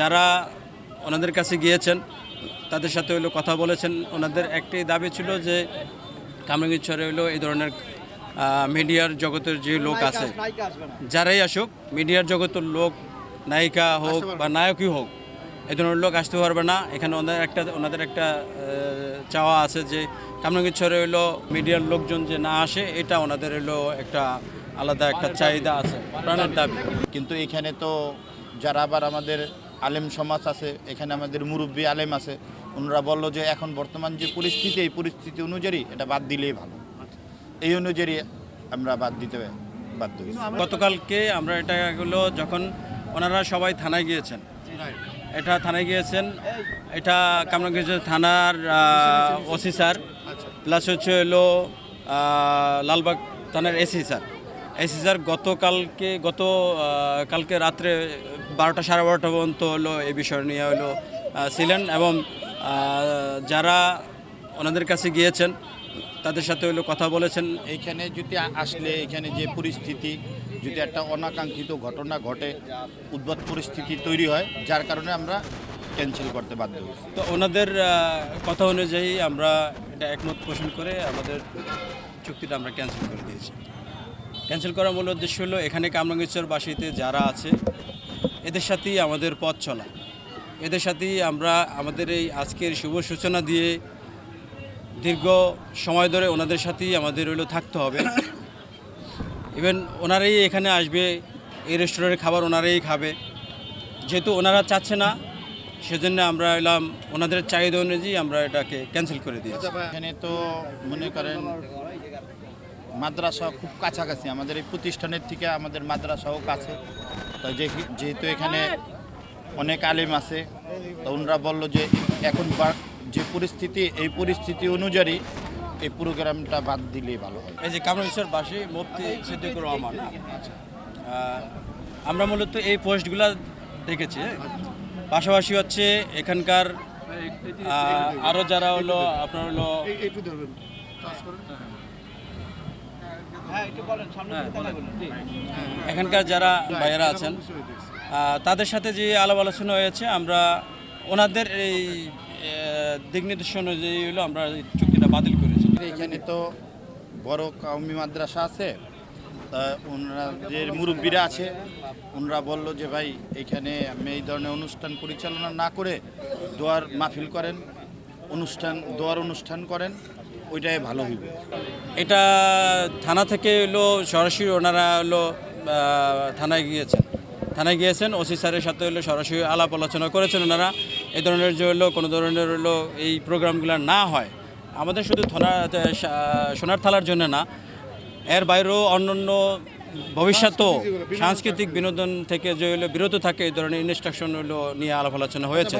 যারা ওনাদের কাছে গিয়েছেন তাদের সাথে হইল কথা বলেছেন। ওনাদের একটি দাবি ছিল যে কামরাঙ্গীরচরে হইল এই ধরনের মিডিয়ার জগতের যে লোক আছে যারাই আসুক মিডিয়ার জগতের লোক নায়িকা হোক বা নায়কই হোক এই ধরনের লোক আসতে পারবে না। এখানে ওনাদের একটা ওনাদের একটা চাওয়া আছে যে কামরাঙ্গীরচরে হইল মিডিয়ার লোকজন যে না আসে এটা ওনাদের হইল একটা আলাদা একটা চাহিদা আছে প্রাণের দাবি। কিন্তু এখানে তো যারা আবার আমাদের আলেম সমাজ আছে এখানে আমাদের মুরব্বী আলেম আছে ওনারা বলল যে এখন বর্তমান যে পরিস্থিতি এই পরিস্থিতি অনুযায়ী এটা বাদ দিলেই ভালো। এই অনুযায়ী আমরা বাদ দিতে বাধ্য হয়েছি। গতকালকে আমরা এটা হলো যখন ওনারা সবাই থানায় গিয়েছেন। এটা থানায় গিয়েছেন এটা কামরাঙ্গীর থানার ওসি স্যার প্লাস হচ্ছে হলো লালবাগ থানার এসি স্যার। এসি স্যার গতকালকে গত কালকে রাত্রে বারোটা সাড়ে বারোটা পর্যন্ত হলো এই বিষয় নিয়ে হলো ছিলেন এবং যারা ওনাদের কাছে গিয়েছেন তাদের সাথে হলো কথা বলেছেন। এইখানে যদি আসলে এখানে যে পরিস্থিতি যদি একটা অনাকাঙ্ক্ষিত ঘটনা ঘটে উদ্ভট পরিস্থিতি তৈরি হয় যার কারণে আমরা ক্যান্সেল করতে বাধ্য হয়েছি। তো ওনাদের কথা অনুযায়ী আমরা এটা একমত পোষণ করে আমাদের চুক্তিটা আমরা ক্যান্সেল করে দিয়েছি। ক্যান্সেল করার মূল উদ্দেশ্য হলো এখানে কামরাঙ্গীরচরবাসীতে যারা আছে, এদের সাথেই আমাদের পথ চলা। এদের সাথেই আমরা আমাদের এই আজকের শুভ সূচনা দিয়ে দীর্ঘ সময় ধরে ওনাদের সাথেই আমাদের হইল থাকতে হবে। ইভেন ওনারাই এখানে আসবে, এই রেস্টুরেন্টের খাবার ওনারাই খাবে। যেহেতু ওনারা চাচ্ছে না, সেজন্য আমরা এলাম, ওনাদের চাহিদা অনুযায়ী আমরা এটাকে ক্যান্সেল করে দিয়েছি। এখানে তো মনে করেন মাদ্রাসা খুব কাছাকাছি। আমাদের এই প্রতিষ্ঠানের থেকে আমাদের মাদ্রাসাও কাছে। তো যে- যেহেতু এখানে অনেক আলিম আছে তো ওনারা বলল যে এখন যে পরিস্থিতি এই পরিস্থিতি অনুযায়ী এই প্রোগ্রামটা বাদ দিলেই ভালো হয়। এই যে কামরাঙ্গীরচর বাসী মুফতি সিদ্দিকুর রহমান। আমরা মূলত এই পোস্টগুলা দেখেছি হ্যাঁ। পাশাপাশি হচ্ছে এখানকার আরও যারা হলো আপনার হলো এখানকার যারা ভাইয়েরা আছেন তাদের সাথে যে আলাপ আলোচনা হয়েছে আমরা ওনাদের এই দিক নির্দেশনা অনুযায়ী হলো আমরা এই চুক্তিটা বাতিল করেছি। এখানে তো বড় কাউমি মাদ্রাসা আছে তা ওনারা যে মুরব্বীরা আছে ওনারা বলল যে ভাই এখানে আমি এই ধরনের অনুষ্ঠান পরিচালনা না করে দোয়ার মাহফিল করেন অনুষ্ঠান দোয়ার অনুষ্ঠান করেন। ওইটাই ভালো হইবে। এটা থানা থেকে হলো সরাসরি ওনারা হলো থানায় গিয়েছেন। থানায় গিয়েছেন, ওসি স্যারের সাথে হলো সরাসরি আলাপ আলোচনা করেছেন ওনারা। এই ধরনের যে হলো কোনো ধরনের হলো এই প্রোগ্রামগুলো না হয়, আমাদের শুধু থানা সোনার থালার জন্য না, এর বাইরেও অন্যান্য ভবিষ্যতেও সাংস্কৃতিক বিনোদন থেকে যে হলো বিরত থাকে, এই ধরনের ইনস্ট্রাকশন হলো নিয়ে আলাপ আলোচনা হয়েছে।